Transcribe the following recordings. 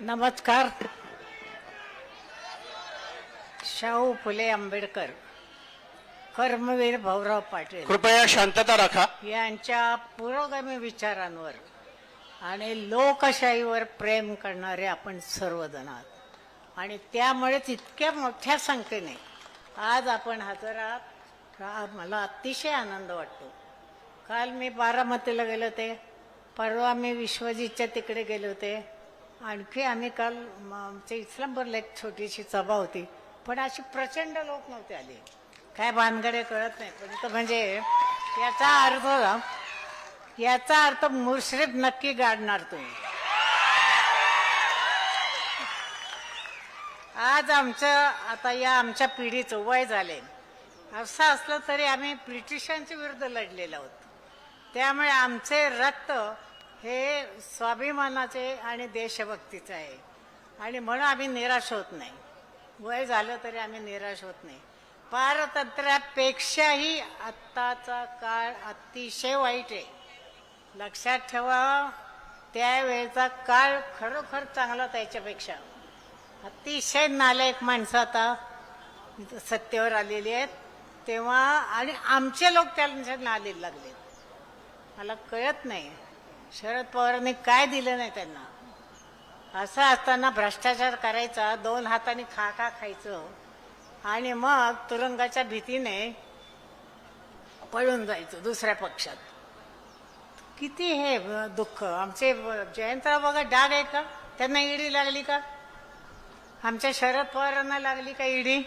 नमस्कार. शाहू फुले आंबेडकर कर्मवीर भाऊराव पाटील. कृपया शांतता राखा. यांच्या पुरोगामी विचारांवर आणि लोकशाहीवर प्रेम करणारे आपण सर्वजण आहात. आणि त्यामुळेच इतक्या मोठ्या संख्येने आज आपण हजर आहात. मला अतिशय आनंद वाटतो. काल मी बारामतीला गेले होते. परवा मी विश्वजितच्या तिकडे गेले होते. आणखी आम्ही काल आमच्या इस्लामपूरला एक छोटीशी सभा होती. पण अशी प्रचंड लोक नव्हते आले. काय भानगडे कळत नाही. पण तर म्हणजे याचा अर्थ याचा अर्थ मुश्रीफ नक्की गाडणार तुम्ही. आज आमचं आता या आमच्या पिढीचं वय झाले असं असलं तरी आम्ही ब्रिटिशांच्या विरुद्ध लढलेलो आहोत. त्यामुळे आमचे रक्त हे स्वाभिमानाचे आणि देशभक्तीचं आहे. आणि म्हणून आम्ही निराश होत नाही. वय झालं तरी आम्ही निराश होत नाही. पारतंत्र्यापेक्षाही आत्ताचा काळ अतिशय वाईट आहे. लक्षात ठेवा त्यावेळेचा काळ खरोखर चांगला त्याच्यापेक्षा. अतिशय नालायक माणसं आता सत्तेवर आलेली आहेत. तेव्हा आणि आमचे लोक त्यांच्या नाले लागले मला कळत नाही. शरद पवारांनी काय दिलं नाही त्यांना? असं असताना भ्रष्टाचार करायचा दोन हाताने खा खा खायचं आणि मग तुरुंगाच्या भीतीने पळून जायचं दुसऱ्या पक्षात. किती हे दुःख. आमचे जयंतराव बघा डाग आहे का? त्यांना इडी लागली का? आमच्या शरद पवारांना लागली का इडी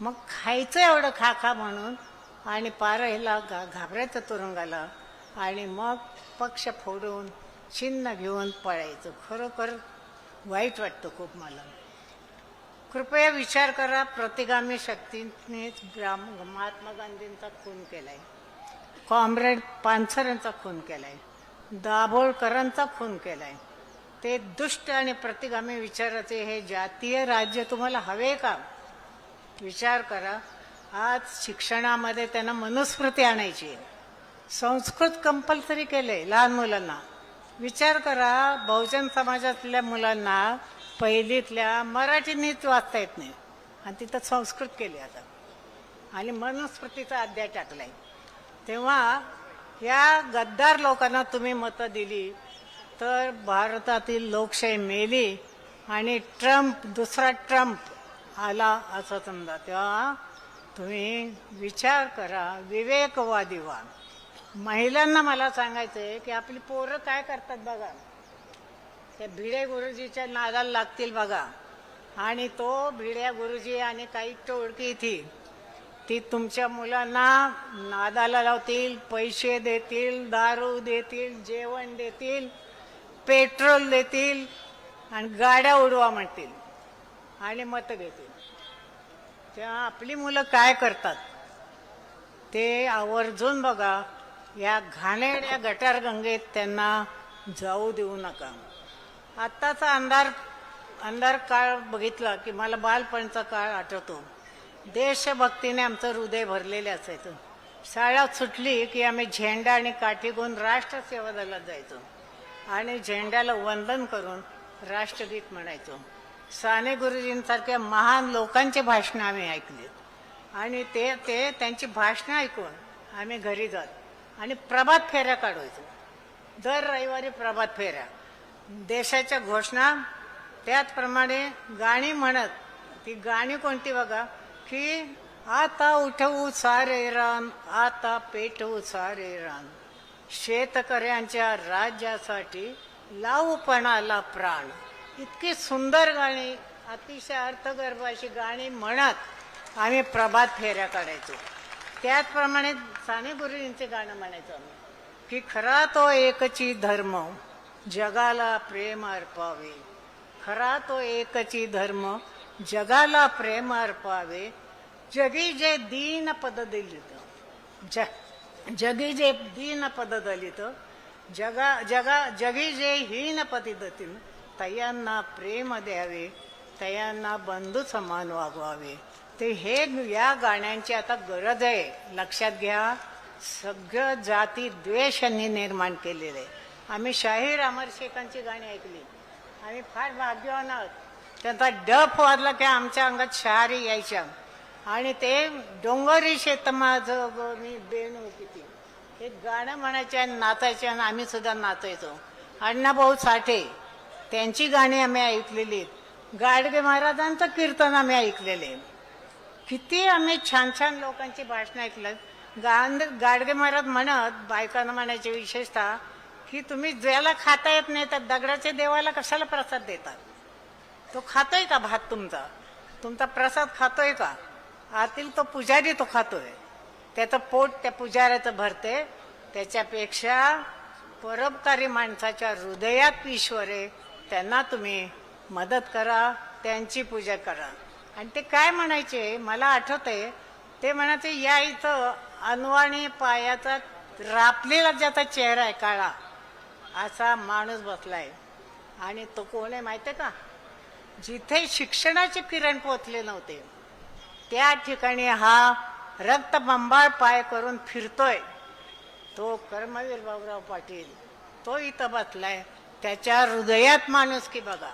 मग खायचं एवढं खा खा म्हणून आणि पार ह्याला घा घाबरायचं तुरुंगाला. आणि मग पक्ष फोडून चिन्ह घेऊन पळायचं. खरोखर वाईट वाटतं खूप मला. कृपया विचार करा प्रतिगामी शक्तींनीच ग्राम महात्मा गांधींचा खून केला आहे कॉम्रेड पानसरेंचा खून केला आहे दाभोळकरांचा खून केला आहे ते दुष्ट आणि प्रतिगामी विचाराचे हे जातीय राज्य तुम्हाला हवे का? विचार करा. आज शिक्षणामध्ये त्यांना मनुस्मृती आणायची आहे. संस्कृत कंपल्सरी केले लहान मुलांना. विचार करा बहुजन समाजातल्या मुलांना पहिलीतल्या मराठी नीट वाचता येत नाही. आणि तिथं संस्कृत केली आता. आणि मनुस्मृतीचा अध्याय टाकलाय. तेव्हा या गद्दार लोकांना तुम्ही मतं दिली तर भारतातील लोकशाही मेली आणि ट्रम्प दुसरा ट्रम्प आला असं समजा. तेव्हा तुम्ही विचार करा विवेकवादी व्हा. महिलांना मला सांगायचं आहे की आपली पोरं काय करतात बघा. त्या भिडे गुरुजीच्या नादाला लागतील बघा. आणि तो भिड्या गुरुजी आणि काही टोळकी ती ती तुमच्या मुलांना नादाला लावतील पैसे देतील दारू देतील जेवण देतील पेट्रोल देतील आणि गाड्या उडवा म्हणतील आणि मतं घेतील. तेव्हा आपली मुलं काय करतात? ते आवर्जून बघा या घाणेरड्या गटारगंगेत त्यांना जाऊ देऊ नका. आत्ताचा अंधार अंधार काळ बघितला की मला बालपणचा काळ आठवतो. देशभक्तीने आमचं हृदय भरलेले असायचं. शाळा सुटली की आम्ही झेंडा आणि काठी घेऊन राष्ट्रसेवा दलात जायचो आणि झेंड्याला वंदन करून राष्ट्रगीत म्हणायचो. साने गुरुजींसारख्या महान लोकांचे भाषणं आम्ही ऐकली आणि ते ते त्यांची भाषणं ऐकून आम्ही घरी जातो. आणि प्रभात फेऱ्या काढायचो. दर रविवारी प्रभात फेऱ्या. देशाच्या घोषणा त्याचप्रमाणे गाणी म्हणत ती गाणी कोणती बघा की आता उठवू सारे रान आता पेटवू सारे रान. शेतकऱ्यांच्या राज्यासाठी लावूपणाला प्राण. इतकी सुंदर गाणी अतिशय अर्थगर्भ अशी गाणी म्हणत आम्ही प्रभात फेऱ्या काढायचो. त्याचप्रमाणे साने गुरुजींचे गाणं म्हणायचो आम्ही की खरा तो एकची धर्म जगाला प्रेम अर्पावे. खरा तो एकची धर्म जगाला प्रेम अर्पावे. जगी जे दीन पद दलित ज जगी जे दीन पद दलित जगा जगा जगी जे हीन पदी दतील तयांना प्रेम द्यावे तयांना बंधू समान वागवावे. ते हे या गाण्यांची आता गरज आहे. लक्षात घ्या सगळं जाती द्वेष यांनी निर्माण केलेलं. आहे आम्ही शाहीर अमर शेखांची गाणी ऐकली. आम्ही फार भाग्यवान आहोत. त्यांचा डफ वाजला की आमच्या अंगात शहारी यायच्या. आणि ते डोंगरी शेत माझं ग मी बेणू किती. हे गाणं म्हणायचे आणि नाचायचे आणि आम्ही सुद्धा नाचायचो. अण्णाभाऊ साठे त्यांची गाणी आम्ही ऐकलेली गाडगे महाराजांचं कीर्तन आम्ही ऐकलेले. किती आम्ही छान छान लोकांची भाषणं ऐकलं. गांध गाडगे महाराज म्हणत बायकांना म्हणायचे विशेषतः की तुम्ही ज्याला खाता येत नाही तर दगडाच्या देवाला कशाला प्रसाद देतात तो खातोय का भात तुमचा? तुमचा प्रसाद खातोय का? आतील तो पुजारी तो खातोय. त्याचं पोट त्या पुजाऱ्याचं भरते. त्याच्यापेक्षा परोपकारी माणसाच्या हृदयात ईश्वर आहे त्यांना तुम्ही मदत करा त्यांची पूजा करा. आणि ते काय म्हणायचे? मला आठवतंय. ते म्हणायचे या इथं अनवाणी पायाचा रापलेला ज्याचा चेहरा आहे काळा असा माणूस बसलाय. आणि तो कोण आहे माहिती आहे का? जिथे शिक्षणाचे किरण पोचले नव्हते त्या ठिकाणी हा रक्तबंबाळ पाय करून फिरतोय. तो कर्मवीर बाबुराव पाटील तो इथं बसलाय. त्याच्या हृदयात माणूस की बघा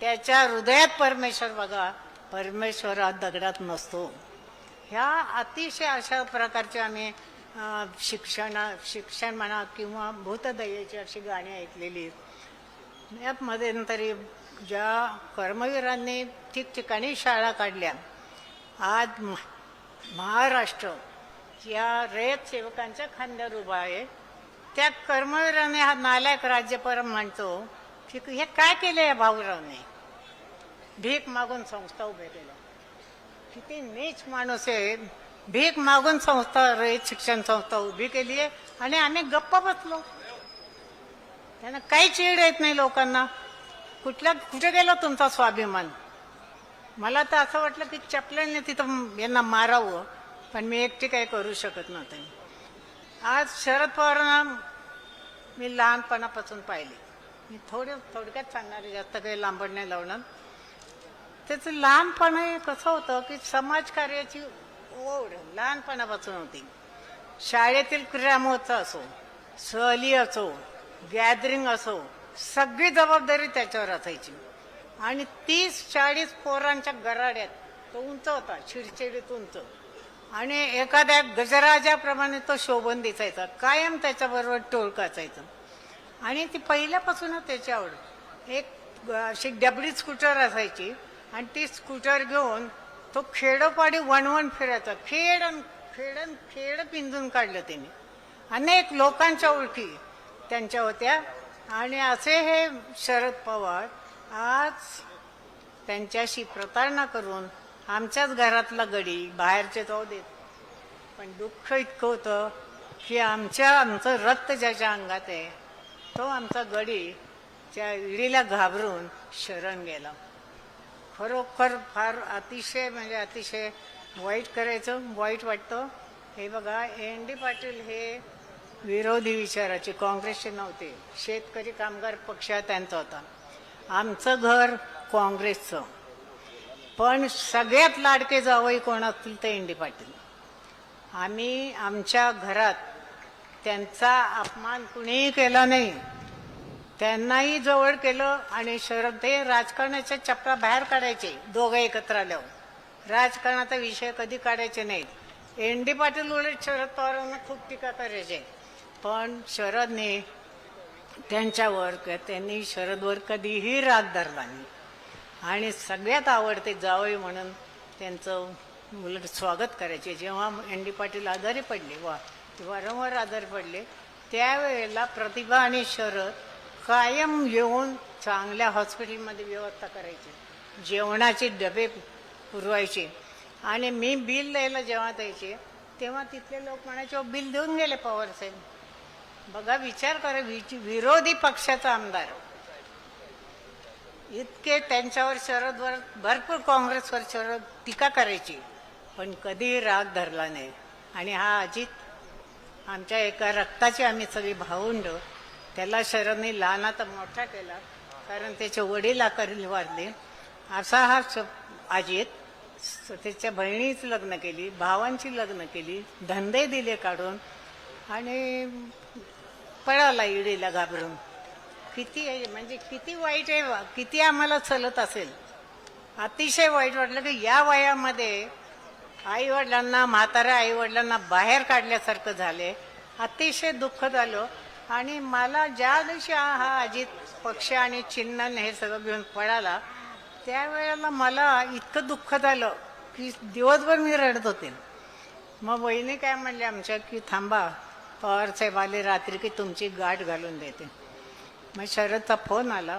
त्याच्या हृदयात परमेश्वर बघा परमेश्वर हा दगडात नसतो. ह्या अतिशय अशा प्रकारचे आम्ही शिक्षण शिक्षण म्हणा किंवा भूतदयेची अशी गाणी ऐकलेली. आहेत. मध्यंतरी ज्या कर्मवीरांनी ठिकठिकाणी शाळा काढल्या. आज म- महाराष्ट्र या रयत सेवकांच्या खांद्यावर उभा आहे. त्या कर्मवीराने हा नालायक राज्यपरम म्हणतो की हे काय केलं या भाऊरावने? भीक मागून संस्था उभे केल्या. किती नीच माणूस आहे. भीक मागून संस्था रहित शिक्षण संस्था उभी केली आहे आणि आम्ही गप्प बसलो. त्यांना काही चीड येत नाही लोकांना. कुठल्या कुठे गेला तुमचा स्वाभिमान? मला तर असं वाटलं की चपल्याने तिथं यांना मारावं पण मी एकटी काही करू शकत नव्हते. आज शरद पवारांना मी लहानपणापासून पाहिले. मी थोडे थोडक्यात सांगणार जास्त काही लांबड नाही लावणार. त्याचं लहानपण कसं होतं की समाजकार्याची ओढ लहानपणापासून होती. शाळेतील क्रीडामहोत्सव असो सहली असो गॅदरिंग असो सगळी जबाबदारी त्याच्यावर असायची. आणि तीस चाळीस पोरांच्या गराड्यात तो उंच होता चिडचिडीत उंच. आणि एखाद्या गजराजाप्रमाणे तो शोभन दिसायचा कायम त्याच्याबरोबर टोळक असायचं आणि ती पहिल्यापासूनच त्याची आवड. एक अशी डबडी स्कूटर असायची आणि ती स्कूटर घेऊन तो खेडोपाडी वणवण फिरायचा खेड खेडन खेड खेड पिंजून काढलं त्यांनी अनेक लोकांच्या ओळखी त्यांच्या होत्या. आणि असे हे शरद पवार आज त्यांच्याशी प्रतारणा करून आमच्याच घरातला गडी बाहेरचे जाऊ देत. पण दुःख इतकं होतं की आमच्या आमचं रक्त ज्याच्या अंगात आहे तो आमचा गडी त्या इडीला घाबरून शरण गेला. खरोखर फार अतिशय म्हणजे अतिशय वाईट करायचं वाईट वाटतं. हे बघा एन डी पाटील हे विरोधी विचाराचे काँग्रेसचे नव्हते. शेतकरी कामगार पक्ष त्यांचा होता. आमचं घर काँग्रेसचं. पण सगळ्यात लाडके जावई कोण असतील ते एन डी पाटील. आम्ही आमच्या घरात त्यांचा अपमान कुणीही केला नाही. त्यांनाही जवळ केलं आणि शरद ते राजकारणाच्या चपला बाहेर काढायचे दोघं एकत्र आल्यावर. राजकारणाचा विषय कधी काढायचे नाहीत एन डी पाटील उलट शरद पवारांना खूप टीका करायचे. पण शरदने त्यांच्यावर त्यांनी शरदवर कधीही राग धरला नाही. आणि सगळ्यात आवडते जावई म्हणून त्यांचं उलट स्वागत करायचे. जेव्हा एन डी पाटील आजारी पडले वा वारंवार आजारी पडले त्यावेळेला प्रतिभा आणि शरद कायम येऊन चांगल्या हॉस्पिटलमध्ये व्यवस्था करायची. जेवणाचे डबे पुरवायचे. आणि मी बिल द्यायला जेव्हा द्यायचे तेव्हा तिथले लोक म्हणायचे बिल देऊन गेले पवार साहेब. बघा विचार करा विरोधी पक्षाचा आमदार. इतके त्यांच्यावर शरदवर भरपूर काँग्रेसवर शरद टीका करायची. पण कधीही राग धरला नाही. आणि हा अजित आमच्या एका रक्ताची आम्ही सगळी भावंड त्याला शरणनी लहान आता मोठा केला. कारण त्याचे वडील आकारले वारले. असा हा श अजित त्याच्या बहिणीच लग्न केली भावांची लग्न केली धंदे दिले काढून आणि पळाला इडीला घाबरून. किती आहे म्हणजे किती वाईट आहे किती आम्हाला चलत असेल. अतिशय वाईट वाटलं की या वयामध्ये आई वडिलांना म्हाताऱ्या आई वडिलांना बाहेर काढल्यासारखं झाले. अतिशय दुःख झालं आणि मला ज्या दिवशी हा हा अजित पक्ष आणि चिन्हन हे सगळं घेऊन पळाला त्यावेळेला मला इतकं दुःख झालं की दिवसभर मी रडत होते. मग वहिनी काय म्हणले आमच्या की थांबा पवार साहेब आले रात्री की तुमची गाठ घालून देते. मग शरदचा फोन आला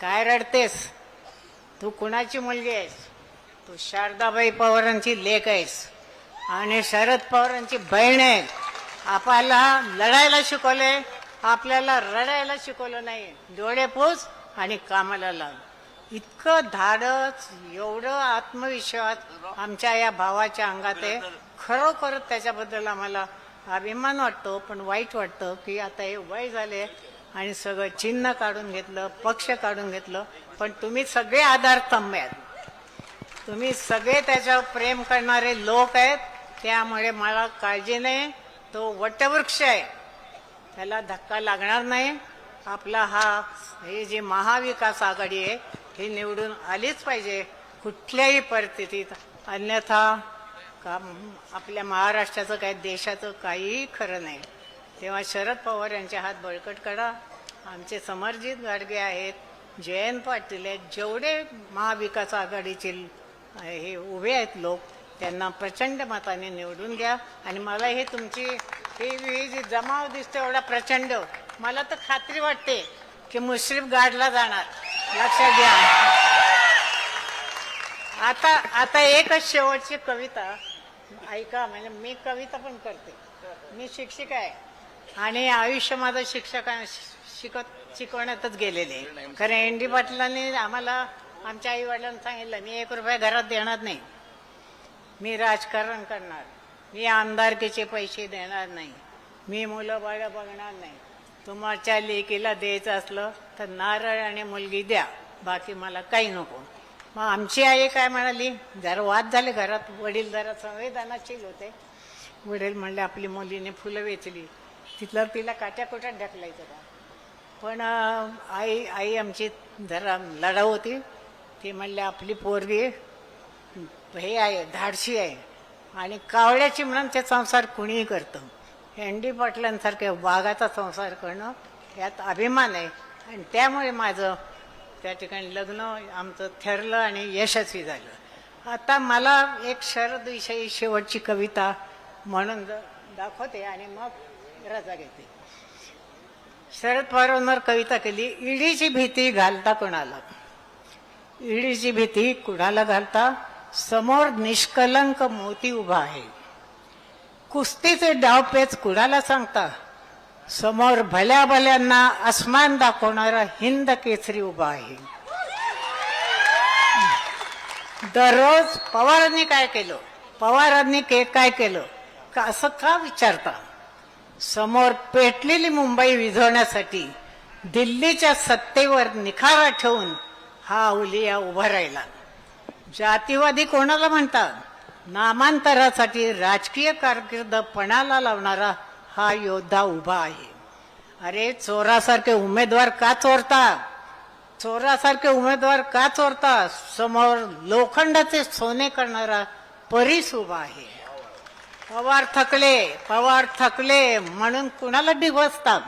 काय रडतेस? तू कुणाची मुलगी आहेस? तू शारदाबाई पवारांची लेक आहेस आणि शरद पवारांची बहीण आहे. आपल्याला लढायला शिकवले आपल्याला रडायला शिकवलं नाही. डोळे पोच आणि कामाला लाग इतकं धाडस एवढं आत्मविश्वास आमच्या या भावाच्या अंगात आहे. खरोखर त्याच्याबद्दल आम्हाला अभिमान वाटतो पण वाईट वाटतं की आता हे वय झाले आणि सगळं चिन्ह काढून घेतलं पक्ष काढून घेतलं. पण तुम्ही सगळे आधारस्तंभ आहेत. तुम्ही सगळे त्याच्यावर प्रेम करणारे लोक आहेत. त्यामुळे मला काळजी नाही. तो वटवृक्ष आहे. त्याला धक्का लागणार नाही. आपला हा हे जे महाविकास आघाडी आहे ही निवडून आलीच पाहिजे. कुठल्याही परिस्थितीत. अन्यथा का आपल्या महाराष्ट्राचं काय देशाचं काहीही खरं नाही. तेव्हा शरद पवार यांचे हात बळकट करा. आमचे समरजित गाडगे आहेत. जयंत पाटील आहेत. जेवढे महाविकास आघाडीचे हे उभे आहेत लोक त्यांना प्रचंड मताने निवडून घ्या. आणि मला हे तुमची ही ही जी जमाव दिसते एवढा प्रचंड. मला तर खात्री वाटते की मुश्रीफ गाडला जाणार. लक्षात घ्या. आता आता एकच शेवटची कविता. ऐका म्हणजे मी कविता पण करते. मी शिक्षिका आहे. आणि आयुष्य माझं शिक्षका शिकत शिकवण्यातच गेलेले. आहे कारण एन डी पाटलांनी आम्हाला आमच्या आई वडिलांना सांगितलं मी एक रुपया घरात देणार नाही. मी राजकारण करणार. मी आमदारकीचे पैसे देणार नाही. मी मुलं बाळं बघणार नाही. तुमच्या लेकीला द्यायचं असलं तर नारळ आणि मुलगी द्या. बाकी मला काही नको. मग आमची आई काय म्हणाली? जरा वाद झाले घरात. वडील जरा संवेदनाशील होते. वडील म्हणले आपली मुलीने फुलं वेचली. तिथलं तिला काट्या कोट्यात ढकलायचं का? पण आई आई आमची जरा लढाऊ होती. ती म्हणले आपली पोरगी हे आहे धाडशी आहे. आणि कावळ्याची म्हणून ते संसार कुणीही करतं. एन डी पाटलांसारख्या वाघाचा संसार करणं यात अभिमान आहे. आणि त्यामुळे माझं त्या ठिकाणी लग्न आमचं ठरलं आणि यशस्वी झालं. आता मला एक शरदविषयी शेवटची कविता म्हणून द- दाखवते आणि मग रजा घेते. शरद पवारांवर कविता केली ईडीची भीती घालता कोणाला? ईडीची भीती कुणाला घालता? समोर निष्कलंक मोती उभा आहे. कुस्तीचे डावपेच कुणाला सांगता? समोर भल्या भल्यांना अस्मान दाखवणारा हिंद केसरी उभा आहे. दररोज पवारांनी काय केलं? पवारांनी के काय केलं? का असं का विचारता? समोर पेटलेली मुंबई विझवण्यासाठी दिल्लीच्या सत्तेवर निखारा ठेवून हा अवलिया उभा राहिला. जातीवादी कोणाला म्हणतात? नामांतरासाठी राजकीय कारकीर्द पणाला लावणारा हा योद्धा उभा आहे. अरे चोरासारखे उमेदवार का चोरता? चोरासारखे उमेदवार का चोरता? समोर लोखंडाचे सोने करणारा परीस उभा आहे. पवार थकले पवार थकले म्हणून कुणाला डिवसतात